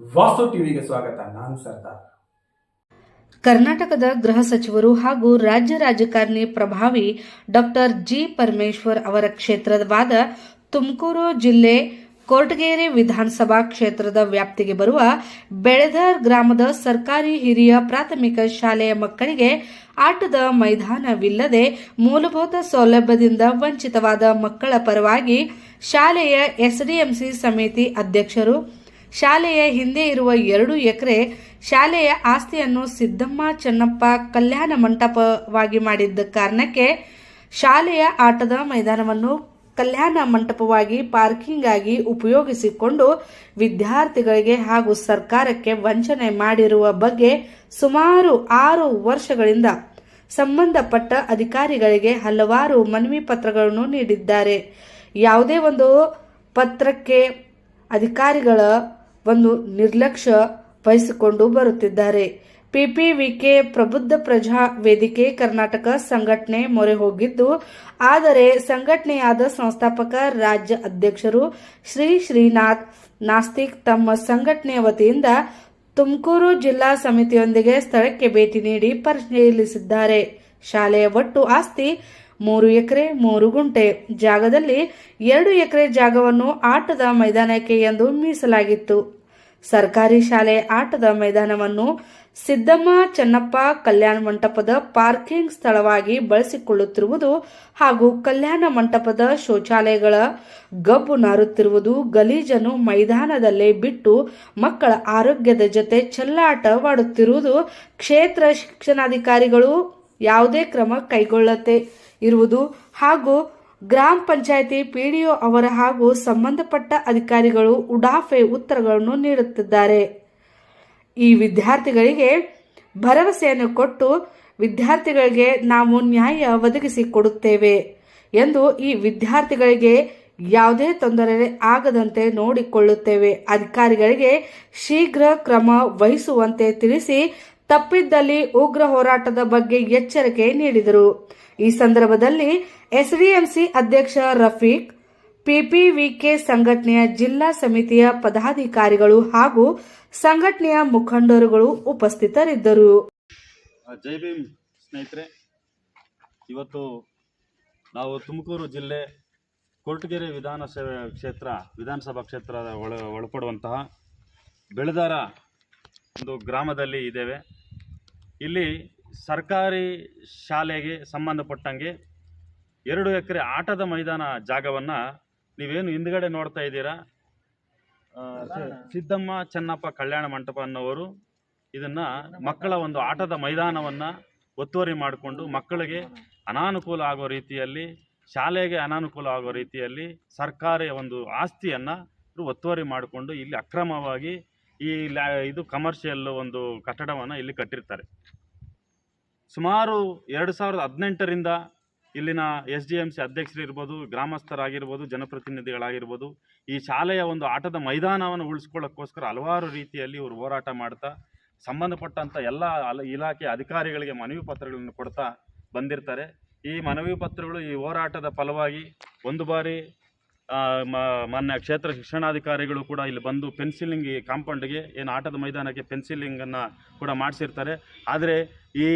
ವಾಸ್ತು ಟಿವಿಗೆ ಸ್ವಾಗತ. ನಾನು ಸರ್ದಾರ್. ಕರ್ನಾಟಕದ ಗೃಹ ಸಚಿವರು ಹಾಗೂ ರಾಜ್ಯ ರಾಜಕಾರಣಿ ಪ್ರಭಾವಿ ಡಾಕ್ಟರ್ ಜಿ ಪರಮೇಶ್ವರ್ ಅವರ ಕ್ಷೇತ್ರವಾದ ತುಮಕೂರು ಜಿಲ್ಲೆ ಕೊರಟಗೆರೆ ವಿಧಾನಸಭಾ ಕ್ಷೇತ್ರದ ವ್ಯಾಪ್ತಿಗೆ ಬರುವ ಬೆಳೆದರ್ ಗ್ರಾಮದ ಸರ್ಕಾರಿ ಹಿರಿಯ ಪ್ರಾಥಮಿಕ ಶಾಲೆಯ ಮಕ್ಕಳಿಗೆ ಆಟದ ಮೈದಾನವಿಲ್ಲದೆ ಮೂಲಭೂತ ಸೌಲಭ್ಯದಿಂದ ವಂಚಿತವಾದ ಮಕ್ಕಳ ಪರವಾಗಿ ಶಾಲೆಯ ಎಸ್ಡಿಎಂಸಿ ಸಮಿತಿ ಅಧ್ಯಕ್ಷರು ಶಾಲೆಯ ಹಿಂದೆ ಇರುವ ಎರಡು ಎಕರೆ ಶಾಲೆಯ ಆಸ್ತಿಯನ್ನು ಸಿದ್ದಮ್ಮ ಚೆನ್ನಪ್ಪ ಕಲ್ಯಾಣ ಮಂಟಪವಾಗಿ ಮಾಡಿದ್ದ ಕಾರಣಕ್ಕೆ ಶಾಲೆಯ ಆಟದ ಮೈದಾನವನ್ನು ಕಲ್ಯಾಣ ಮಂಟಪವಾಗಿ ಪಾರ್ಕಿಂಗ್ ಆಗಿ ಉಪಯೋಗಿಸಿಕೊಂಡು ವಿದ್ಯಾರ್ಥಿಗಳಿಗೆ ಹಾಗೂ ಸರ್ಕಾರಕ್ಕೆ ವಂಚನೆ ಮಾಡಿರುವ ಬಗ್ಗೆ ಸುಮಾರು ಆರು ವರ್ಷಗಳಿಂದ ಸಂಬಂಧಪಟ್ಟ ಅಧಿಕಾರಿಗಳಿಗೆ ಹಲವಾರು ಮನವಿ ಪತ್ರಗಳನ್ನು ನೀಡಿದ್ದಾರೆ. ಯಾವುದೇ ಒಂದು ಪತ್ರಕ್ಕೆ ಅಧಿಕಾರಿಗಳ ಒಂದು ನಿರ್ಲಕ್ಷ್ಯ ವಹಿಸಿಕೊಂಡು ಬರುತ್ತಿದ್ದಾರೆ. ಪಿಪಿವಿಕೆ ಪ್ರಬುದ್ಧ ಪ್ರಜಾ ವೇದಿಕೆ ಕರ್ನಾಟಕ ಸಂಘಟನೆ ಮೊರೆ ಹೋಗಿದ್ದು, ಆದರೆ ಸಂಘಟನೆಯಾದ ಸಂಸ್ಥಾಪಕ, ರಾಜ್ಯ ಅಧ್ಯಕ್ಷರು ಶ್ರೀ ಶ್ರೀನಾಥ್ ನಾಸ್ತಿಕ್ ತಮ್ಮ ಸಂಘಟನೆಯ ವತಿಯಿಂದ ತುಮಕೂರು ಜಿಲ್ಲಾ ಸಮಿತಿಯೊಂದಿಗೆ ಸ್ಥಳಕ್ಕೆ ಭೇಟಿ ನೀಡಿ ಪರಿಶೀಲಿಸಿದ್ದಾರೆ. ಶಾಲೆಯ ಒಟ್ಟು ಆಸ್ತಿ ಮೂರು ಎಕರೆ, ಮೂರು ಗುಂಟೆ. ಜಾಗದಲ್ಲಿ ಎರಡು ಎಕರೆ ಜಾಗವನ್ನು ಆಟದ ಮೈದಾನಕ್ಕೆ ಎಂದು ಮೀಸಲಾಗಿತ್ತು. ಸರ್ಕಾರಿ ಶಾಲೆ ಆಟದ ಮೈದಾನವನ್ನು ಸಿದ್ದಮ್ಮ ಚೆನ್ನಪ್ಪ ಕಲ್ಯಾಣ ಮಂಟಪದ ಪಾರ್ಕಿಂಗ್ ಸ್ಥಳವಾಗಿ ಬಳಸಿಕೊಳ್ಳುತ್ತಿರುವುದು ಹಾಗೂ ಕಲ್ಯಾಣ ಮಂಟಪದ ಶೌಚಾಲಯಗಳ ಗಬ್ಬು ನಾರುತ್ತಿರುವುದು ಗಲೀಜನ್ನು ಮೈದಾನದಲ್ಲೇ ಬಿಟ್ಟು ಮಕ್ಕಳ ಆರೋಗ್ಯದ ಜೊತೆ ಚೆಲ್ಲಾಟವಾಡುತ್ತಿರುವುದು ಕ್ಷೇತ್ರ ಶಿಕ್ಷಣಾಧಿಕಾರಿಗಳು ಯಾವುದೇ ಕ್ರಮ ಕೈಗೊಳ್ಳತೆ ಇರುವುದು ಹಾಗೂ ಗ್ರಾಮ ಪಂಚಾಯಿತಿ ಪಿಡಿಒ ಅವರ ಹಾಗೂ ಸಂಬಂಧಪಟ್ಟ ಅಧಿಕಾರಿಗಳು ಉಡಾಫೆ ಉತ್ತರಗಳನ್ನು ನೀಡುತ್ತಿದ್ದಾರೆ. ಈ ವಿದ್ಯಾರ್ಥಿಗಳಿಗೆ ಭರವಸೆಯನ್ನು ಕೊಟ್ಟು ವಿದ್ಯಾರ್ಥಿಗಳಿಗೆ ನಾವು ನ್ಯಾಯ ಒದಗಿಸಿ ಕೊಡುತ್ತೇವೆ ಎಂದು ಈ ವಿದ್ಯಾರ್ಥಿಗಳಿಗೆ ಯಾವುದೇ ತೊಂದರೆ ಆಗದಂತೆ ನೋಡಿಕೊಳ್ಳುತ್ತೇವೆ. ಅಧಿಕಾರಿಗಳಿಗೆ ಶೀಘ್ರ ಕ್ರಮ ವಹಿಸುವಂತೆ ತಿಳಿಸಿ ತಪ್ಪಿದ್ದಲ್ಲಿ ಉಗ್ರ ಹೋರಾಟದ ಬಗ್ಗೆ ಎಚ್ಚರಿಕೆ ನೀಡಿದರು. ಈ ಸಂದರ್ಭದಲ್ಲಿ ಎಸ್ಡಿಎಂಸಿ ಅಧ್ಯಕ್ಷ ರಫೀಕ್, ಪಿಪಿವಿಕೆ ಸಂಘಟನೆಯ ಜಿಲ್ಲಾ ಸಮಿತಿಯ ಪದಾಧಿಕಾರಿಗಳು ಹಾಗೂ ಸಂಘಟನೆಯ ಮುಖಂಡರುಗಳು ಉಪಸ್ಥಿತರಿದ್ದರು. ಜೈ ಭೀಮ್ ಸ್ನೇಹಿತರೆ, ಇವತ್ತು ನಾವು ತುಮಕೂರು ಜಿಲ್ಲೆ ಕೊರಟಗೆರೆ ವಿಧಾನಸಭೆ ಕ್ಷೇತ್ರ, ವಿಧಾನಸಭಾ ಕ್ಷೇತ್ರದ ಒಳ ಒಳಪಡುವಂತಹ ಬೆಳದಾರ ಒಂದು ಗ್ರಾಮದಲ್ಲಿ ಇದ್ದೇವೆ. ಇಲ್ಲಿ ಸರ್ಕಾರಿ ಶಾಲೆಗೆ ಸಂಬಂಧಪಟ್ಟಂಗೆ ಎರಡು ಎಕರೆ ಆಟದ ಮೈದಾನ ಜಾಗವನ್ನು ನೀವೇನು ಹಿಂದ್ಗಡೆ ನೋಡ್ತಾ ಇದ್ದೀರಾ? ಸಿದ್ದಮ್ಮ ಚೆನ್ನಪ್ಪ ಕಲ್ಯಾಣ ಮಂಟಪ ಅನ್ನೋರು ಇದನ್ನ ಮಕ್ಕಳ ಒಂದು ಆಟದ ಮೈದಾನವನ್ನ ಒತ್ತುವರಿ ಮಾಡಿಕೊಂಡು ಮಕ್ಕಳಿಗೆ ಅನಾನುಕೂಲ ಆಗೋ ರೀತಿಯಲ್ಲಿ, ಶಾಲೆಗೆ ಅನಾನುಕೂಲ ಆಗೋ ರೀತಿಯಲ್ಲಿ ಸರ್ಕಾರಿ ಒಂದು ಆಸ್ತಿಯನ್ನ ಒತ್ತುವರಿ ಮಾಡಿಕೊಂಡು ಇಲ್ಲಿ ಅಕ್ರಮವಾಗಿ ಈ ಲ್ಯಾ ಇದು ಕಮರ್ಷಿಯಲ್ ಒಂದು ಕಟ್ಟಡವನ್ನು ಇಲ್ಲಿ ಕಟ್ಟಿರ್ತಾರೆ. ಸುಮಾರು ಎರಡು ಸಾವಿರದ ಹದಿನೆಂಟರಿಂದ ಇಲ್ಲಿನ ಎಸ್ ಡಿ ಎಂ ಸಿ ಅಧ್ಯಕ್ಷರಿರ್ಬೋದು, ಗ್ರಾಮಸ್ಥರಾಗಿರ್ಬೋದು, ಜನಪ್ರತಿನಿಧಿಗಳಾಗಿರ್ಬೋದು, ಈ ಶಾಲೆಯ ಒಂದು ಆಟದ ಮೈದಾನವನ್ನು ಉಳಿಸ್ಕೊಳ್ಳೋಕ್ಕೋಸ್ಕರ ಹಲವಾರು ರೀತಿಯಲ್ಲಿ ಇವರು ಹೋರಾಟ ಮಾಡ್ತಾ ಸಂಬಂಧಪಟ್ಟಂಥ ಎಲ್ಲ ಇಲಾಖೆ ಅಧಿಕಾರಿಗಳಿಗೆ ಮನವಿ ಪತ್ರಗಳನ್ನು ಕೊಡ್ತಾ ಬಂದಿರ್ತಾರೆ. ಈ ಮನವಿ ಪತ್ರಗಳು ಈ ಹೋರಾಟದ ಫಲವಾಗಿ ಒಂದು ಬಾರಿ ಮಾನ್ಯ ಕ್ಷೇತ್ರ ಶಿಕ್ಷಣಾಧಿಕಾರಿಗಳು ಕೂಡ ಇಲ್ಲಿ ಬಂದು ಪೆನ್ಸಿಲಿಂಗ್ ಈ ಕಾಂಪೌಂಡ್ಗೆ ಏನು ಆಟದ ಮೈದಾನಕ್ಕೆ ಪೆನ್ಸಿಲಿಂಗನ್ನು ಕೂಡ ಮಾಡಿಸಿರ್ತಾರೆ. ಆದರೆ ಈ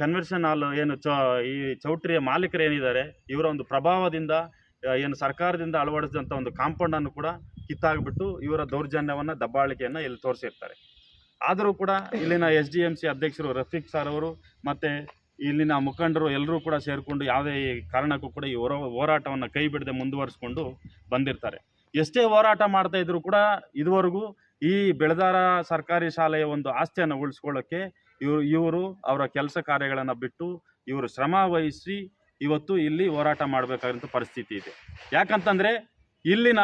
ಕನ್ವೆನ್ಷನ್ ಹಾಲ್ ಏನು ಚ, ಈ ಚೌಟ್ರಿಯ ಮಾಲೀಕರು ಏನಿದ್ದಾರೆ, ಇವರ ಒಂದು ಪ್ರಭಾವದಿಂದ ಏನು ಸರ್ಕಾರದಿಂದ ಅಳವಡಿಸಿದಂಥ ಒಂದು ಕಾಂಪೌಂಡನ್ನು ಕೂಡ ಕಿತ್ತಾಗ್ಬಿಟ್ಟು ಇವರ ದೌರ್ಜನ್ಯವನ್ನು, ದಬ್ಬಾಳಿಕೆಯನ್ನು ಇಲ್ಲಿ ತೋರಿಸಿರ್ತಾರೆ. ಆದರೂ ಕೂಡ ಇಲ್ಲಿನ ಎಸ್ ಡಿ ಎಂ ಸಿ ಅಧ್ಯಕ್ಷರು ರಫೀಕ್ ಸರ್ ಅವರು ಮತ್ತು ಇಲ್ಲಿನ ಮುಖಂಡರು ಎಲ್ಲರೂ ಕೂಡ ಸೇರಿಕೊಂಡು ಯಾವುದೇ ಕಾರಣಕ್ಕೂ ಕೂಡ ಈ ಹೊರ ಹೋರಾಟವನ್ನು ಕೈ ಬಿಡದೆ ಮುಂದುವರಿಸ್ಕೊಂಡು ಬಂದಿರ್ತಾರೆ. ಎಷ್ಟೇ ಹೋರಾಟ ಮಾಡ್ತಾ ಇದ್ರು ಕೂಡ ಇದುವರೆಗೂ ಈ ಬೆಳದಾರ ಸರ್ಕಾರಿ ಶಾಲೆಯ ಒಂದು ಆಸ್ತಿಯನ್ನು ಉಳಿಸ್ಕೊಳ್ಳೋಕ್ಕೆ ಇವರು ಇವರು ಅವರ ಕೆಲಸ ಕಾರ್ಯಗಳನ್ನು ಬಿಟ್ಟು ಇವರು ಶ್ರಮ ವಹಿಸಿ ಇವತ್ತು ಇಲ್ಲಿ ಹೋರಾಟ ಮಾಡಬೇಕಾದಂಥ ಪರಿಸ್ಥಿತಿ ಇದೆ. ಯಾಕಂತಂದರೆ ಇಲ್ಲಿನ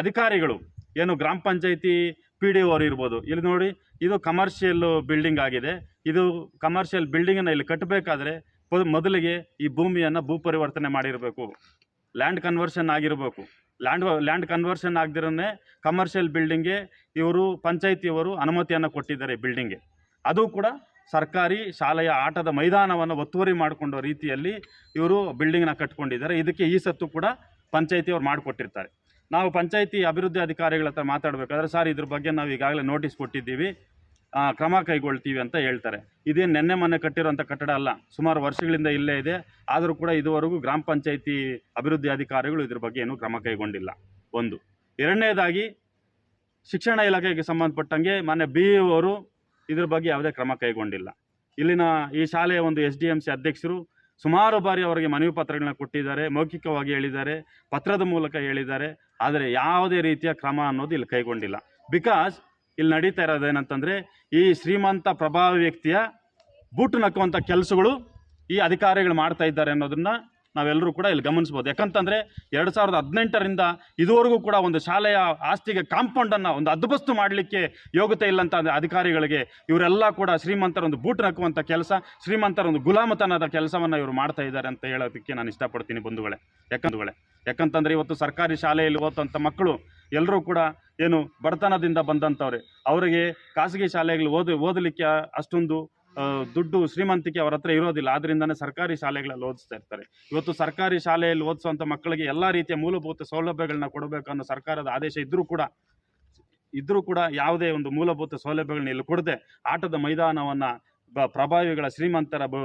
ಅಧಿಕಾರಿಗಳು, ಏನು ಗ್ರಾಮ ಪಂಚಾಯಿತಿ ಪಿ ಡಿ ಇರ್ಬೋದು. ಇಲ್ಲಿ ನೋಡಿ, ಇದು ಕಮರ್ಷಿಯಲ್ ಬಿಲ್ಡಿಂಗ್ ಆಗಿದೆ. ಇದು ಕಮರ್ಷಿಯಲ್ ಬಿಲ್ಡಿಂಗನ್ನು ಇಲ್ಲಿ ಕಟ್ಟಬೇಕಾದ್ರೆ ಮೊದಲಿಗೆ ಈ ಭೂಮಿಯನ್ನು ಭೂ ಪರಿವರ್ತನೆ ಮಾಡಿರಬೇಕು. ಲ್ಯಾಂಡ್ ಕನ್ವರ್ಷನ್ ಆಗಿರಬೇಕು. ಲ್ಯಾಂಡ್ ಲ್ಯಾಂಡ್ ಕನ್ವರ್ಷನ್ ಆಗದಿರೇ ಕಮರ್ಷಿಯಲ್ ಬಿಲ್ಡಿಂಗ್ಗೆ ಇವರು, ಪಂಚಾಯತಿಯವರು ಅನುಮತಿಯನ್ನು ಕೊಟ್ಟಿದ್ದಾರೆ ಬಿಲ್ಡಿಂಗ್ಗೆ ಅದು ಕೂಡ ಸರ್ಕಾರಿ ಶಾಲೆಯ ಆಟದ ಮೈದಾನವನ್ನು ಒತ್ತುವರಿ ಮಾಡಿಕೊಂಡ ರೀತಿಯಲ್ಲಿ ಇವರು ಬಿಲ್ಡಿಂಗ್ನ ಕಟ್ಕೊಂಡಿದ್ದಾರೆ. ಇದಕ್ಕೆ ಈ ಸತ್ತು ಕೂಡ ಪಂಚಾಯಿತಿಯವ್ರು ಮಾಡಿಕೊಟ್ಟಿರ್ತಾರೆ. ನಾವು ಪಂಚಾಯಿತಿ ಅಭಿವೃದ್ಧಿ ಅಧಿಕಾರಿಗಳ ಹತ್ರ ಮಾತಾಡಬೇಕಾದ್ರೆ, ಸರ್ ಇದ್ರ ಬಗ್ಗೆ ನಾವು ಈಗಾಗಲೇ ನೋಟಿಸ್ ಕೊಟ್ಟಿದ್ದೀವಿ. ಕ್ರಮ ಕೈಗೊಳ್ತೀವಿ ಅಂತ ಹೇಳ್ತಾರೆ. ಇದೇನು ನೆನ್ನೆ ಮೊನ್ನೆ ಕಟ್ಟಿರೋಂಥ ಕಟ್ಟಡ ಅಲ್ಲ, ಸುಮಾರು ವರ್ಷಗಳಿಂದ ಇಲ್ಲೇ ಇದೆ. ಆದರೂ ಕೂಡ ಇದುವರೆಗೂ ಗ್ರಾಮ ಪಂಚಾಯಿತಿ ಅಭಿವೃದ್ಧಿ ಅಧಿಕಾರಿಗಳು ಇದ್ರ ಬಗ್ಗೆ ಏನೂ ಕ್ರಮ ಕೈಗೊಂಡಿಲ್ಲ. ಒಂದು. ಎರಡನೇದಾಗಿ, ಶಿಕ್ಷಣ ಇಲಾಖೆಗೆ ಸಂಬಂಧಪಟ್ಟಂಗೆ ಮೊನ್ನೆ ಬಿ ಅವರು ಇದ್ರ ಬಗ್ಗೆ ಯಾವುದೇ ಕ್ರಮ ಕೈಗೊಂಡಿಲ್ಲ. ಇಲ್ಲಿನ ಈ ಶಾಲೆಯ ಒಂದು ಎಸ್ ಡಿ ಎಂ ಸಿ ಅಧ್ಯಕ್ಷರು ಸುಮಾರು ಬಾರಿ ಅವರಿಗೆ ಮನವಿ ಪತ್ರಗಳನ್ನ ಕೊಟ್ಟಿದ್ದಾರೆ, ಮೌಖಿಕವಾಗಿ ಹೇಳಿದ್ದಾರೆ, ಪತ್ರದ ಮೂಲಕ ಹೇಳಿದ್ದಾರೆ. ಆದರೆ ಯಾವುದೇ ರೀತಿಯ ಕ್ರಮ ಅನ್ನೋದು ಇಲ್ಲಿ ಕೈಗೊಂಡಿಲ್ಲ. ಬಿಕಾಸ್ ಇಲ್ಲಿ ನಡೀತಾ ಇರೋದೇನಂತಂದರೆ ಈ ಶ್ರೀಮಂತ ಪ್ರಭಾವಿ ವ್ಯಕ್ತಿಯ ಬೂಟು ನಕ್ಕುವಂಥ ಕೆಲಸಗಳು ಈ ಅಧಿಕಾರಿಗಳು ಮಾಡ್ತಾ ಇದ್ದಾರೆ ಅನ್ನೋದನ್ನ ನಾವೆಲ್ಲರೂ ಕೂಡ ಇಲ್ಲಿ ಗಮನಿಸ್ಬೋದು ಯಾಕಂತಂದರೆ ಎರಡು ಸಾವಿರದ ಹದಿನೆಂಟರಿಂದ ಇದುವರೆಗೂ ಕೂಡ ಒಂದು ಶಾಲೆಯ ಆಸ್ತಿಗೆ ಕಾಂಪೌಂಡನ್ನು ಒಂದು ಹದ್ದುಬಸ್ತು ಮಾಡಲಿಕ್ಕೆ ಯೋಗ್ಯತೆ ಇಲ್ಲಂತ ಅಧಿಕಾರಿಗಳಿಗೆ ಇವರೆಲ್ಲ ಕೂಡ ಶ್ರೀಮಂತರ ಒಂದು ಬೂಟ್ ನಕ್ಕುವಂಥ ಕೆಲಸ, ಶ್ರೀಮಂತರ ಒಂದು ಗುಲಾಮತನದ ಕೆಲಸವನ್ನು ಇವರು ಮಾಡ್ತಾ ಇದ್ದಾರೆ ಅಂತ ಹೇಳೋದಕ್ಕೆ ನಾನು ಇಷ್ಟಪಡ್ತೀನಿ ಬಂಧುಗಳೇ. ಯಾಕಂದುಗಳೇ ಯಾಕಂತಂದರೆ ಇವತ್ತು ಸರ್ಕಾರಿ ಶಾಲೆಯಲ್ಲಿ ಓದುವಂಥ ಮಕ್ಕಳು ಎಲ್ಲರೂ ಕೂಡ ಏನು ಬಡತನದಿಂದ ಬಂದಂಥವ್ರೆ ಅವರಿಗೆ ಖಾಸಗಿ ಶಾಲೆಗಳು ಓದಿ, ಓದಲಿಕ್ಕೆ ಅಷ್ಟೊಂದು ದುಡ್ಡು ಶ್ರೀಮಂತಿಕೆ ಅವರ ಹತ್ರ ಇರೋದಿಲ್ಲ. ಆದ್ರಿಂದಾನೇ ಸರ್ಕಾರಿ ಶಾಲೆಗಳಲ್ಲಿ ಓದಿಸ್ತಾ ಇರ್ತಾರೆ. ಇವತ್ತು ಸರ್ಕಾರಿ ಶಾಲೆಯಲ್ಲಿ ಓದಿಸುವಂಥ ಮಕ್ಕಳಿಗೆ ಎಲ್ಲ ರೀತಿಯ ಮೂಲಭೂತ ಸೌಲಭ್ಯಗಳನ್ನ ಕೊಡಬೇಕು ಅನ್ನೋ ಸರ್ಕಾರದ ಆದೇಶ ಇದ್ದರೂ ಕೂಡ ಇದ್ದರೂ ಕೂಡ ಯಾವುದೇ ಒಂದು ಮೂಲಭೂತ ಸೌಲಭ್ಯಗಳನ್ನ ಇಲ್ಲಿ ಕೊಡದೆ ಆಟದ ಮೈದಾನವನ್ನು ಪ್ರಭಾವಿಗಳ ಶ್ರೀಮಂತರ ಬ,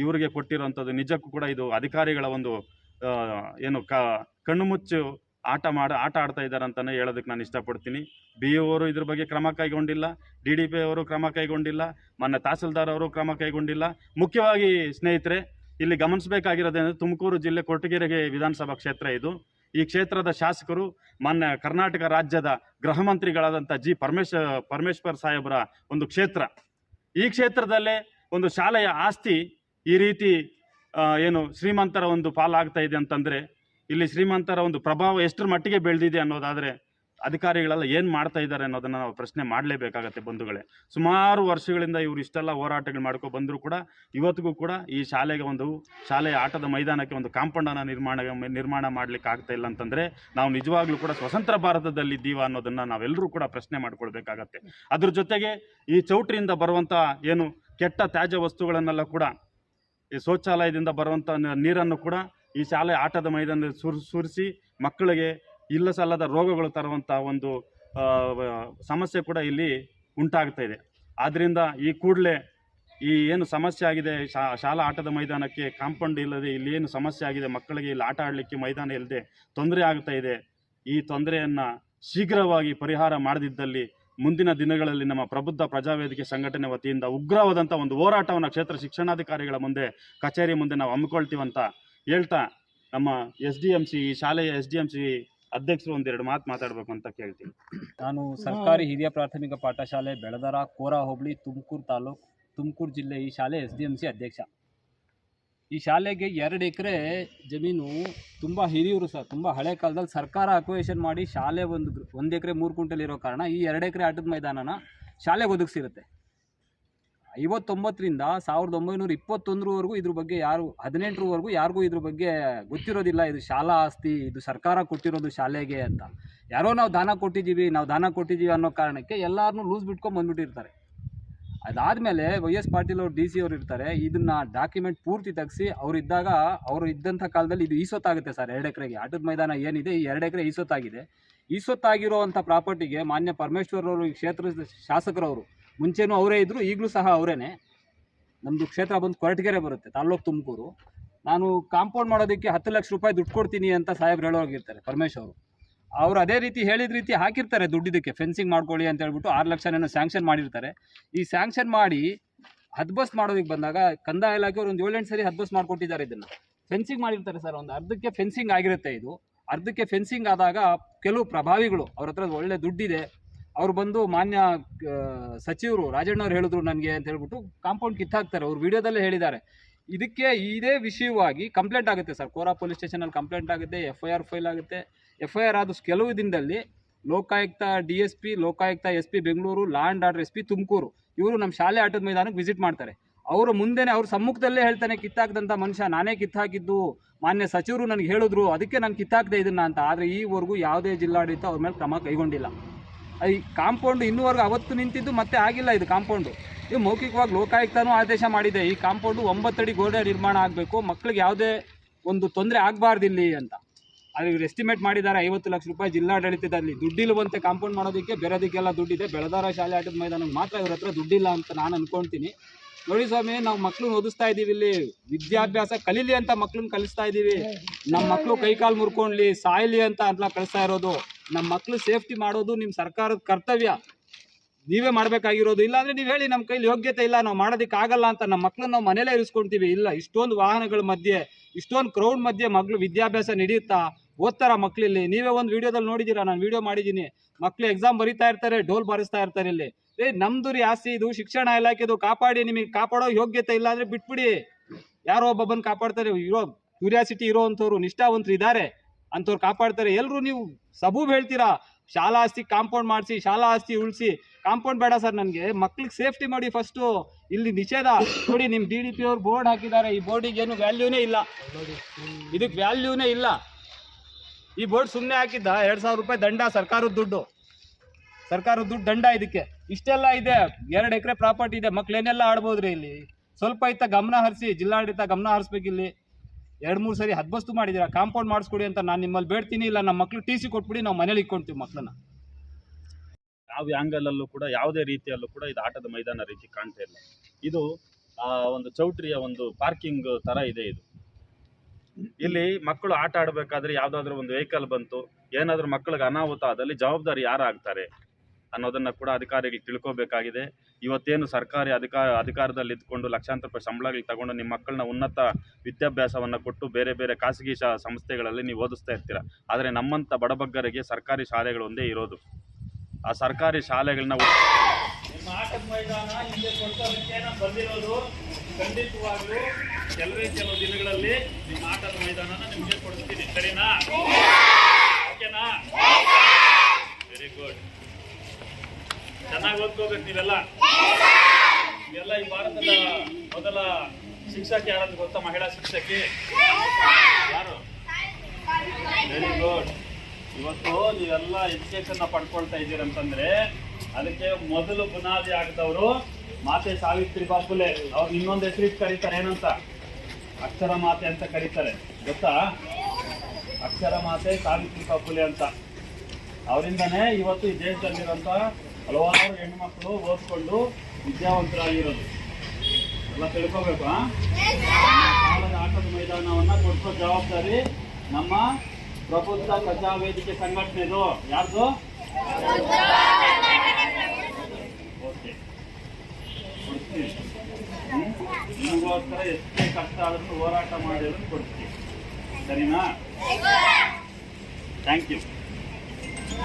ಇವರಿಗೆ ಕೊಟ್ಟಿರುವಂಥದ್ದು ನಿಜಕ್ಕೂ ಕೂಡ ಇದು ಅಧಿಕಾರಿಗಳ ಒಂದು ಏನು ಕ, ಕಣ್ಣು ಮುಚ್ಚು ಆಟ ಮಾಡ, ಆಟ ಆಡ್ತಾ ಇದ್ದಾರೆ ಅಂತಲೇ ಹೇಳೋದಕ್ಕೆ ನಾನು ಇಷ್ಟಪಡ್ತೀನಿ. ಬಿ ಅವರು ಇದ್ರ ಬಗ್ಗೆ ಕ್ರಮ ಕೈಗೊಂಡಿಲ್ಲ. ಡಿ ಡಿ ಪಿ ಅವರು ಕ್ರಮ ಕೈಗೊಂಡಿಲ್ಲ. ಮೊನ್ನೆ ತಹಸೀಲ್ದಾರ್ ಅವರು ಕ್ರಮ ಕೈಗೊಂಡಿಲ್ಲ. ಮುಖ್ಯವಾಗಿ ಸ್ನೇಹಿತರೆ, ಇಲ್ಲಿ ಗಮನಿಸಬೇಕಾಗಿರೋದೇನೆಂದರೆ ತುಮಕೂರು ಜಿಲ್ಲೆ ಕೊಟ್ಟಿಗೆರೆಗೆ ವಿಧಾನಸಭಾ ಕ್ಷೇತ್ರ ಇದು. ಈ ಕ್ಷೇತ್ರದ ಶಾಸಕರು ಮೊನ್ನೆ ಕರ್ನಾಟಕ ರಾಜ್ಯದ ಗೃಹ ಮಂತ್ರಿಗಳಾದಂಥ ಜಿ ಪರಮೇಶ್, ಪರಮೇಶ್ವರ್ ಸಾಹೇಬರ ಒಂದು ಕ್ಷೇತ್ರ. ಈ ಕ್ಷೇತ್ರದಲ್ಲೇ ಒಂದು ಶಾಲೆಯ ಆಸ್ತಿ ಈ ರೀತಿ ಏನು ಶ್ರೀಮಂತರ ಒಂದು ಪಾಲಾಗ್ತಾ ಇದೆ ಅಂತಂದರೆ ಇಲ್ಲಿ ಶ್ರೀಮಂತರ ಒಂದು ಪ್ರಭಾವ ಎಷ್ಟರ ಮಟ್ಟಿಗೆ ಬೆಳೆದಿದೆ ಅನ್ನೋದಾದರೆ ಅಧಿಕಾರಿಗಳೆಲ್ಲ ಏನು ಮಾಡ್ತಾ ಇದ್ದಾರೆ ಅನ್ನೋದನ್ನು ನಾವು ಪ್ರಶ್ನೆ ಮಾಡಲೇಬೇಕಾಗತ್ತೆ ಬಂಧುಗಳೇ. ಸುಮಾರು ವರ್ಷಗಳಿಂದ ಇವರು ಇಷ್ಟೆಲ್ಲ ಹೋರಾಟಗಳು ಮಾಡ್ಕೊ ಬಂದರೂ ಕೂಡ ಇವತ್ತಿಗೂ ಕೂಡ ಈ ಶಾಲೆಗೆ ಒಂದು ಶಾಲೆಯ ಆಟದ ಮೈದಾನಕ್ಕೆ ಒಂದು ಕಾಂಪೌಂಡನ್ನು ನಿರ್ಮಾಣ ನಿರ್ಮಾಣ ಮಾಡಲಿಕ್ಕೆ ಆಗ್ತಾ ಇಲ್ಲ ಅಂತಂದರೆ ನಾವು ನಿಜವಾಗ್ಲೂ ಕೂಡ ಸ್ವತಂತ್ರ ಭಾರತದಲ್ಲಿ ಭಾರತದಲ್ಲಿದ್ದೀವ ಅನ್ನೋದನ್ನು ನಾವೆಲ್ಲರೂ ಕೂಡ ಪ್ರಶ್ನೆ ಮಾಡ್ಕೊಳ್ಬೇಕಾಗತ್ತೆ. ಅದ್ರ ಜೊತೆಗೆ ಈ ಚೌಟ್ರಿಯಿಂದ ಬರುವಂಥ ಏನು ಕೆಟ್ಟ ತ್ಯಾಜ್ಯ ವಸ್ತುಗಳನ್ನೆಲ್ಲ ಕೂಡ ಈ ಶೌಚಾಲಯದಿಂದ ಬರುವಂಥ ನೀರನ್ನು ಕೂಡ ಈ ಶಾಲೆ ಆಟದ ಮೈದಾನದಲ್ಲಿ ಸುರ್, ಸುರಿಸಿ ಮಕ್ಕಳಿಗೆ ಇಲ್ಲ ಸಲ್ಲದ ರೋಗಗಳು ತರುವಂಥ ಒಂದು ಸಮಸ್ಯೆ ಕೂಡ ಇಲ್ಲಿ ಉಂಟಾಗ್ತಾ ಇದೆ. ಆದ್ದರಿಂದ ಈ ಕೂಡಲೇ ಈ ಏನು ಸಮಸ್ಯೆ ಆಗಿದೆ, ಶಾ, ಶಾಲಾ ಆಟದ ಮೈದಾನಕ್ಕೆ ಕಾಂಪೌಂಡ್ ಇಲ್ಲದೆ ಇಲ್ಲಿ ಏನು ಸಮಸ್ಯೆ ಆಗಿದೆ, ಮಕ್ಕಳಿಗೆ ಇಲ್ಲಿ ಆಟ ಆಡಲಿಕ್ಕೆ ಮೈದಾನ ಇಲ್ಲದೆ ತೊಂದರೆ ಆಗ್ತಾ ಇದೆ. ಈ ತೊಂದರೆಯನ್ನು ಶೀಘ್ರವಾಗಿ ಪರಿಹಾರ ಮಾಡದಿದ್ದಲ್ಲಿ ಮುಂದಿನ ದಿನಗಳಲ್ಲಿ ನಮ್ಮ ಪ್ರಬುದ್ಧ ಪ್ರಜಾವೇದಿಕೆ ಸಂಘಟನೆ ವತಿಯಿಂದ ಉಗ್ರವಾದಂಥ ಒಂದು ಹೋರಾಟವನ್ನು ಕ್ಷೇತ್ರ ಶಿಕ್ಷಣಾಧಿಕಾರಿಗಳ ಮುಂದೆ, ಕಚೇರಿ ಮುಂದೆ ನಾವು ಹಮ್ಮಿಕೊಳ್ತೀವಂತ ಹೇಳ್ತಾ ನಮ್ಮ ಎಸ್ ಡಿ ಎಂ ಸಿ, ಈ ಶಾಲೆಯ ಎಸ್ ಡಿ ಎಂ ಸಿ ಅಧ್ಯಕ್ಷರು ಒಂದೆರಡು ಮಾತು ಮಾತಾಡಬೇಕು ಅಂತ ಕೇಳ್ತೀನಿ. ನಾನು ಸರ್ಕಾರಿ ಹಿರಿಯ ಪ್ರಾಥಮಿಕ ಪಾಠಶಾಲೆ ಬೆಳದರ ಕೋರಾ ಹೋಬಳಿ ತುಮಕೂರು ತಾಲೂಕು, ತುಮಕೂರು ಜಿಲ್ಲೆ ಈ ಶಾಲೆ ಎಸ್ ಡಿ ಎಂ ಸಿ ಅಧ್ಯಕ್ಷ. ಈ ಶಾಲೆಗೆ ಎರಡು ಎಕರೆ ಜಮೀನು ತುಂಬ ಹಿರಿಯರು ಸರ್ ತುಂಬ ಹಳೆ ಕಾಲದಲ್ಲಿ ಸರ್ಕಾರ ಅಕ್ವೇಷನ್ ಮಾಡಿ ಶಾಲೆ ಒಂದು ಒಂದು ಎಕರೆ ಮೂರು ಕ್ವಿಂಟಲ್ ಇರೋ ಕಾರಣ ಈ ಎರಡು ಎಕರೆ ಆಟದ ಮೈದಾನನ ಶಾಲೆಗೆ ಒದಗಿಸಿರುತ್ತೆ. ಐವತ್ತೊಂಬತ್ತರಿಂದ ಸಾವಿರದ ಒಂಬೈನೂರ ಇಪ್ಪತ್ತೊಂದರವರೆಗೂ ಇದ್ರ ಬಗ್ಗೆ ಯಾರು, ಹದಿನೆಂಟರವರೆಗೂ ಯಾರಿಗೂ ಇದ್ರ ಬಗ್ಗೆ ಗೊತ್ತಿರೋದಿಲ್ಲ. ಇದು ಶಾಲಾ ಆಸ್ತಿ, ಇದು ಸರ್ಕಾರ ಕೊಟ್ಟಿರೋದು ಶಾಲೆಗೆ ಅಂತ. ಯಾರೋ ನಾವು ದಾನ ಕೊಟ್ಟಿದ್ದೀವಿ, ನಾವು ದಾನ ಕೊಟ್ಟಿದ್ದೀವಿ ಅನ್ನೋ ಕಾರಣಕ್ಕೆ ಎಲ್ಲರನ್ನೂ ಲೂಸ್ ಬಿಟ್ಕೊಂಡು ಬಂದ್ಬಿಟ್ಟಿರ್ತಾರೆ. ಅದಾದಮೇಲೆ ವೈ ಎಸ್ ಪಾಟೀಲ್ ಅವರು, ಡಿ ಸಿ ಅವ್ರು ಇರ್ತಾರೆ. ಇದನ್ನ ಡಾಕ್ಯುಮೆಂಟ್ ಪೂರ್ತಿ ತೆಗೆಸಿ ಅವ್ರು ಇದ್ದಾಗ ಅವರು ಇದ್ದಂಥ ಕಾಲದಲ್ಲಿ ಇದು ಈಸೊತ್ತಾಗುತ್ತೆ ಸರ್. ಎರಡು ಎಕರೆಗೆ ಆಟದ ಮೈದಾನ ಏನಿದೆ, ಈ ಎರಡು ಎಕರೆ ಈಸೊತ್ತಾಗಿದೆ. ಈಸೊತ್ತಾಗಿರುವಂಥ ಪ್ರಾಪರ್ಟಿಗೆ ಮಾನ್ಯ ಪರಮೇಶ್ವರ್ ಅವರು, ಈ ಕ್ಷೇತ್ರದ ಶಾಸಕರವರು ಮುಂಚೆನೂ ಅವರೇ ಇದ್ದರು ಈಗಲೂ ಸಹ ಅವರೇನೆ. ನಮ್ಮದು ಕ್ಷೇತ್ರ ಬಂದು ಕೊರಟಗೆರೆ ಬರುತ್ತೆ, ತಾಲ್ಲೂಕು ತುಮಕೂರು. ನಾನು ಕಾಂಪೌಂಡ್ ಮಾಡೋದಕ್ಕೆ ಹತ್ತು ಲಕ್ಷ ರೂಪಾಯಿ ದುಡ್ಡು ಕೊಡ್ತೀನಿ ಅಂತ ಸಾಹೇಬ್ರು ಹೇಳೋಗಿರ್ತಾರೆ ಪರಮೇಶ್ ಅವರು. ಅವ್ರು ಅದೇ ರೀತಿ ಹೇಳಿದ ರೀತಿ ಹಾಕಿರ್ತಾರೆ ದುಡ್ಡಿದ್ದಕ್ಕೆ ಫೆನ್ಸಿಂಗ್ ಮಾಡ್ಕೊಳ್ಳಿ ಅಂತ ಹೇಳ್ಬಿಟ್ಟು ಆರು ಲಕ್ಷನೇನೋ ಸ್ಯಾಂಕ್ಷನ್ ಮಾಡಿರ್ತಾರೆ. ಈ ಸ್ಯಾಂಕ್ಷನ್ ಮಾಡಿ ಹದ್ಬಸ್ ಮಾಡೋದಕ್ಕೆ ಬಂದಾಗ ಕಂದಾಯ ಇಲಾಖೆ ಅವ್ರು ಒಂದು ಏಳೆಂಟು ಸರಿ ಹದ್ಬಸ್ ಮಾಡಿಕೊಟ್ಟಿದ್ದಾರೆ ಇದನ್ನು. ಫೆನ್ಸಿಂಗ್ ಮಾಡಿರ್ತಾರೆ ಸರ್, ಒಂದು ಅರ್ಧಕ್ಕೆ ಫೆನ್ಸಿಂಗ್ ಆಗಿರುತ್ತೆ ಇದು. ಅರ್ಧಕ್ಕೆ ಫೆನ್ಸಿಂಗ್ ಆದಾಗ ಕೆಲವು ಪ್ರಭಾವಿಗಳು, ಅವ್ರ ಹತ್ರ ಒಳ್ಳೆ ದುಡ್ಡಿದೆ ಅವ್ರು ಬಂದು ಮಾನ್ಯ ಸಚಿವರು ಸಚಿವರು ರಾಜಣ್ಣವ್ರು ಹೇಳಿದ್ರು ನನಗೆ ಅಂತ ಹೇಳ್ಬಿಟ್ಟು ಕಾಂಪೌಂಡ್ ಕಿತ್ತಾಕ್ತಾರೆ. ಅವ್ರು ವಿಡಿಯೋದಲ್ಲೇ ಹೇಳಿದ್ದಾರೆ. ಇದಕ್ಕೆ ಇದೇ ವಿಷಯವಾಗಿ ಕಂಪ್ಲೇಂಟ್ ಆಗುತ್ತೆ ಸರ್. ಕೋರಾ ಪೊಲೀಸ್ ಸ್ಟೇಷನಲ್ಲಿ ಕಂಪ್ಲೇಂಟ್ ಆಗುತ್ತೆ ಎಫ್ ಐ ಆರ್ ಫೈಲ್ ಆಗುತ್ತೆ. ಎಫ್ ಐ ಆರ್ ಆದ ಕೆಲವು ದಿನದಲ್ಲಿ Lokayukta, D S P, Lokayukta, S P Bengaluru, law and order, S P Tumakuru ಇವರು ನಮ್ಮ ಶಾಲೆ ಆಟದ ಮೈದಾನಕ್ಕೆ ವಿಸಿಟ್ ಮಾಡ್ತಾರೆ. ಅವರು ಮುಂದೆನೆ ಅವ್ರ ಸಮ್ಮುಖದಲ್ಲೇ ಹೇಳ್ತಾನೆ, ಕಿತ್ತಾಕ್ದಂಥ ಮನುಷ್ಯ, ನಾನೇ ಕಿತ್ತಾಕಿದ್ದು, ಮಾನ್ಯ ಸಚಿವರು ನನಗೆ ಹೇಳಿದ್ರು, ಅದಕ್ಕೆ ನಾನು ಕಿತ್ತಾಕ್ದೆ ಇದನ್ನ ಅಂತ. ಆದರೆ ಈವರೆಗೂ ಯಾವುದೇ ಜಿಲ್ಲಾಡಳಿತ ಅವ್ರ ಮೇಲೆ ಕ್ರಮ ಕೈಗೊಂಡಿಲ್ಲ. ಈ ಕಾಂಪೌಂಡ್ ಇನ್ನೂವರೆಗೂ ಅವತ್ತು ನಿಂತಿದ್ದು ಮತ್ತೆ ಆಗಿಲ್ಲ ಇದು ಕಾಂಪೌಂಡು. ಇದು ಮೌಖಿಕವಾಗಿ ಲೋಕಾಯುಕ್ತನೂ ಆದೇಶ ಮಾಡಿದೆ. ಈ ಕಾಂಪೌಂಡು ಒಂಬತ್ತಡಿ ಗೋಡೆ ನಿರ್ಮಾಣ ಆಗಬೇಕು. ಮಕ್ಕಳಿಗೆ ಯಾವುದೇ ಒಂದು ತೊಂದರೆ ಆಗಬಾರ್ದು ಇಲ್ಲಿ ಅಂತ. ಅದು ಇವ್ರು ಎಸ್ಟಿಮೇಟ್ ಮಾಡಿದ್ದಾರೆ ಐವತ್ತು ಲಕ್ಷ ರೂಪಾಯಿ ಜಿಲ್ಲಾಡಳಿತದಲ್ಲಿ. ದುಡ್ಡಿಲ್ಲವಂತೆ ಕಾಂಪೌಂಡ್ ಮಾಡೋದಕ್ಕೆ ಬೇರೆದಕ್ಕೆಲ್ಲ ದುಡ್ಡಿದೆ. ಬೆಳದಾರ ಶಾಲೆ ಆಟದ ಮೈದಾನಕ್ಕೆ ಮಾತ್ರ ಇವ್ರ ಹತ್ರ ದುಡ್ಡಿಲ್ಲ ಅಂತ ನಾನು ಅನ್ಕೊಂತೀನಿ. ನೋಡಿ ಸ್ವಾಮಿ, ನಾವು ಮಕ್ಕಳನ್ನ ಓದಿಸ್ತಾ ಇದ್ದೀವಿ ಇಲ್ಲಿ. ವಿದ್ಯಾಭ್ಯಾಸ ಕಲೀಲಿ ಅಂತ ಮಕ್ಳನ್ನ ಕಲಿಸ್ತಾ ಇದ್ದೀವಿ. ನಮ್ಮ ಮಕ್ಕಳು ಕೈಕಾಲು ಮುರ್ಕೊಂಡ್ಲಿ, ಸಾಯ್ಲಿ ಅಂತ ಅಂತ ಕಳಿಸ್ತಾ ಇರೋದು. ನಮ್ಮ ಮಕ್ಳು ಸೇಫ್ಟಿ ಮಾಡೋದು ನಿಮ್ಮ ಸರ್ಕಾರದ ಕರ್ತವ್ಯ. ನೀವೇ ಮಾಡಬೇಕಾಗಿರೋದು. ಇಲ್ಲಾಂದ್ರೆ ನೀವು ಹೇಳಿ ನಮ್ಮ ಕೈಲಿ ಯೋಗ್ಯತೆ ಇಲ್ಲ, ನಾವು ಮಾಡೋದಕ್ಕಾಗಲ್ಲ ಅಂತ ನಮ್ಮ ಮಕ್ಳನ್ನ ನಾವು ಮನೇಲೆ ಇರಿಸ್ಕೊಂತೀವಿ. ಇಲ್ಲ, ಇಷ್ಟೊಂದು ವಾಹನಗಳ ಮಧ್ಯೆ, ಇಷ್ಟೊಂದು ಕ್ರೌಡ್ ಮಧ್ಯೆ ಮಗಳು ವಿದ್ಯಾಭ್ಯಾಸ ನಡೆಯುತ್ತಾ ಓದ್ತಾರ ಮಕ್ಳಿಲ್ಲಿ? ನೀವೇ ಒಂದು ವಿಡಿಯೋದಲ್ಲಿ ನೋಡಿದ್ದೀರಾ ನಾನು ವಿಡಿಯೋ ಮಾಡಿದ್ದೀನಿ. ಮಕ್ಳು ಎಕ್ಸಾಮ್ ಬರೀತಾ ಇರ್ತಾರೆ, ಡೋಲ್ ಬಾರಿಸ್ತಾ ಇರ್ತಾರೆ ಇಲ್ಲಿ. ಏ, ನಮ್ದು ರೀ ಆಸ್ತಿ ಇದು. ಶಿಕ್ಷಣ ಇಲಾಖೆದು ಕಾಪಾಡಿ, ನಿಮಗೆ ಕಾಪಾಡೋ ಯೋಗ್ಯತೆ ಇಲ್ಲ ಅಂದ್ರೆ ಬಿಟ್ಬಿಡಿ. ಯಾರೋ ಒಬ್ಬ ಬಂದು ಕಾಪಾಡ್ತಾರೆ. ಇರೋ ಕ್ಯೂರಿಯಾಸಿಟಿ ಇರೋ ಅಂಥವ್ರು ನಿಷ್ಠಾವಂತರು ಇದ್ದಾರೆ ಅಂಥವ್ರು ಕಾಪಾಡ್ತಾರೆ. ಎಲ್ಲರೂ ನೀವು ಸಬೂಬ್ ಹೇಳ್ತೀರಾ? ಶಾಲಾ ಆಸ್ತಿ ಕಾಂಪೌಂಡ್ ಮಾಡಿಸಿ, ಶಾಲಾ ಆಸ್ತಿ ಉಳಿಸಿ. ಕಾಂಪೌಂಡ್ ಬೇಡ ಸರ್ ನನಗೆ. ಮಕ್ಳಿಗೆ ಸೇಫ್ಟಿ ಮಾಡಿ ಫಸ್ಟು. ಇಲ್ಲಿ ನಿಷೇಧ. ನೋಡಿ ನಿಮ್ಮ ಡಿ ಡಿ ಪಿ ಅವ್ರು ಬೋರ್ಡ್ ಹಾಕಿದ್ದಾರೆ. ಈ ಬೋರ್ಡಿಗೆ ಏನು ವ್ಯಾಲ್ಯೂನೇ ಇಲ್ಲ. ಇದಕ್ಕೆ ವ್ಯಾಲ್ಯೂನೇ ಇಲ್ಲ. ಈ ಬೋರ್ಡ್ ಸುಮ್ಮನೆ ಹಾಕಿದ್ದ ಎರಡು ಸಾವಿರ ರೂಪಾಯಿ ದಂಡ ಸರ್ಕಾರದ ದುಡ್ಡು. ಸರ್ಕಾರದ ದುಡ್ಡು ದಂಡ ಇದಕ್ಕೆ. ಇಷ್ಟೆಲ್ಲ ಇದೆ. ಎರಡು ಎಕರೆ ಪ್ರಾಪರ್ಟಿ ಇದೆ. ಮಕ್ಳು ಏನೆಲ್ಲ ಆಡ್ಬೋದ್ರಿ ಇಲ್ಲಿ. ಸ್ವಲ್ಪ ಇತ್ತ ಗಮನ ಹರಿಸಿ, ಜಿಲ್ಲಾಡಳಿತ ಗಮನ ಹರಿಸ್ಬೇಕು ಇಲ್ಲಿ ಎರಡು ಮೂರು ಸರಿ ಹದ್ಬಸ್ತು ಮಾಡಿದ್ದೀರಾ ಕಾಂಪೌಂಡ್ ಮಾಡಿಸ್ಕೊಡಿ ಅಂತ ನಾನು ನಿಮ್ಮಲ್ಲಿ ಬೇಡ್ತೀನಿ ಇಲ್ಲ ನಮ್ಮ ಮಕ್ಳು ಟಿ ಸಿ ಕೊಟ್ಬಿಡಿ ನಾವು ಮನೇಲಿ ಇಟ್ಕೊಂತೀವಿ ಮಕ್ಕಳನ್ನ ಯಾವ ಆ್ಯಂಗಲಲ್ಲೂ ಕೂಡ ಯಾವುದೇ ರೀತಿಯಲ್ಲೂ ಕೂಡ ಇದು ಆಟದ ಮೈದಾನ ರೀತಿ ಕಾಣ್ತಾ ಇಲ್ಲ. ಇದು ಆ, ಒಂದು ಚೌಟ್ರಿಯ ಒಂದು ಪಾರ್ಕಿಂಗ್ ತರ ಇದೆ ಇದು. ಇಲ್ಲಿ ಮಕ್ಕಳು ಆಟ ಆಡಬೇಕಾದ್ರೆ ಯಾವ್ದಾದ್ರು ಒಂದು ವೆಹಿಕಲ್ ಬಂತು ಏನಾದ್ರೂ ಮಕ್ಕಳಿಗೆ ಅನಾಹುತ ಆದಲ್ಲಿ ಜವಾಬ್ದಾರಿ ಯಾರಾಗ್ತಾರೆ? ಅನ್ನೋದನ್ನ ಕೂಡ ಅಧಿಕಾರಿಗಳು ತಿಳ್ಕೋಬೇಕಾಗಿದೆ. ಇವತ್ತೇನು ಸರ್ಕಾರಿ ಅಧಿಕಾರ ಅಧಿಕಾರದಲ್ಲಿ ಇದ್ಕೊಂಡು ಲಕ್ಷಾಂತರ ರೂಪಾಯಿ ಸಂಬಳಗಳು ತಗೊಂಡು ನಿಮ್ಮ ಮಕ್ಕಳನ್ನ ಉನ್ನತ ವಿದ್ಯಾಭ್ಯಾಸವನ್ನು ಕೊಟ್ಟು ಬೇರೆ ಬೇರೆ ಖಾಸಗಿ ಶಾ, ಸಂಸ್ಥೆಗಳಲ್ಲಿ ನೀವು ಓದಿಸ್ತಾ ಇರ್ತೀರ. ಆದರೆ ನಮ್ಮಂಥ ಬಡಬಗ್ಗರಿಗೆ ಸರ್ಕಾರಿ ಶಾಲೆಗಳು ಒಂದೇ ಇರೋದು. ಆ ಸರ್ಕಾರಿ ಶಾಲೆಗಳನ್ನ ಕೆಲವೇ ಕೆಲವು ದಿನಗಳಲ್ಲಿ ನಿಮ್ಮ ಆಟದ ನಿಮಗೆ ಕೊಡ್ತೀನಿ ಸರಿನಾ? ಓಕೆನಾ? ವೆರಿ ಗುಡ್ ಚೆನ್ನಾಗಿ ಓದ್ಕೋಬೇಕು ನೀವೆಲ್ಲ. ನೀವೆಲ್ಲ ಈ ಭಾರತದ ಮೊದಲ ಶಿಕ್ಷಕಿ ಯಾರಂತ ಗೊತ್ತಾ? ಮಹಿಳಾ ಶಿಕ್ಷಕಿ? ಯಾರು? ವೆರಿ ಗುಡ್ ಇವತ್ತು ನೀವೆಲ್ಲ ಎಜುಕೇಶನ್ ಪಡ್ಕೊಳ್ತಾ ಇದ್ದೀರಂತಂದ್ರೆ ಅದಕ್ಕೆ ಮೊದಲು ಬುನಾದಿ ಆಗದವರು ಮಾತೆ ಸಾವಿತ್ರಿ ಬಾಪುಲೆ. ಅವ್ರು ಇನ್ನೊಂದು ಹೆಸರಿಟ್ಟು ಕರೀತಾರೆ ಏನಂತ? ಅಕ್ಷರ ಮಾತೆ ಅಂತ ಕರೀತಾರೆ. ಗೊತ್ತಾ? ಅಕ್ಷರ ಮಾತೆ ಸಾವಿತ್ರಿ ಬಾಪುಲೆ ಅಂತ. ಅವರಿಂದನೇ ಇವತ್ತು ಈ ದೇಶದಲ್ಲಿರುವಂತ ಹಲವಾರು ಹೆಣ್ಣುಮಕ್ಕಳು ಓದ್ಕೊಂಡು ವಿದ್ಯಾವಂತರಾಗಿರೋದು. ಎಲ್ಲ ತಿಳ್ಕೋಬೇಕು ಆಟದ ಮೈದಾನವನ್ನ ಕೊಡಿಸೋ ಜವಾಬ್ದಾರಿ ನಮ್ಮ ಪ್ರಬುದ್ಧ ಪ್ರಜಾವೇದಿಕೆ ಸಂಘಟನೆದು. ಯಾರ್ದು? ಓಕೆ. ಕೊಡ್ತೀವಿ? ನಿಮಗೋಸ್ಕರ ಎಷ್ಟೇ ಕಷ್ಟ ಆದ್ರೂ ಹೋರಾಟ ಮಾಡಿದ್ರು ಕೊಡ್ತೀವಿ ಸರಿನಾ? Thank you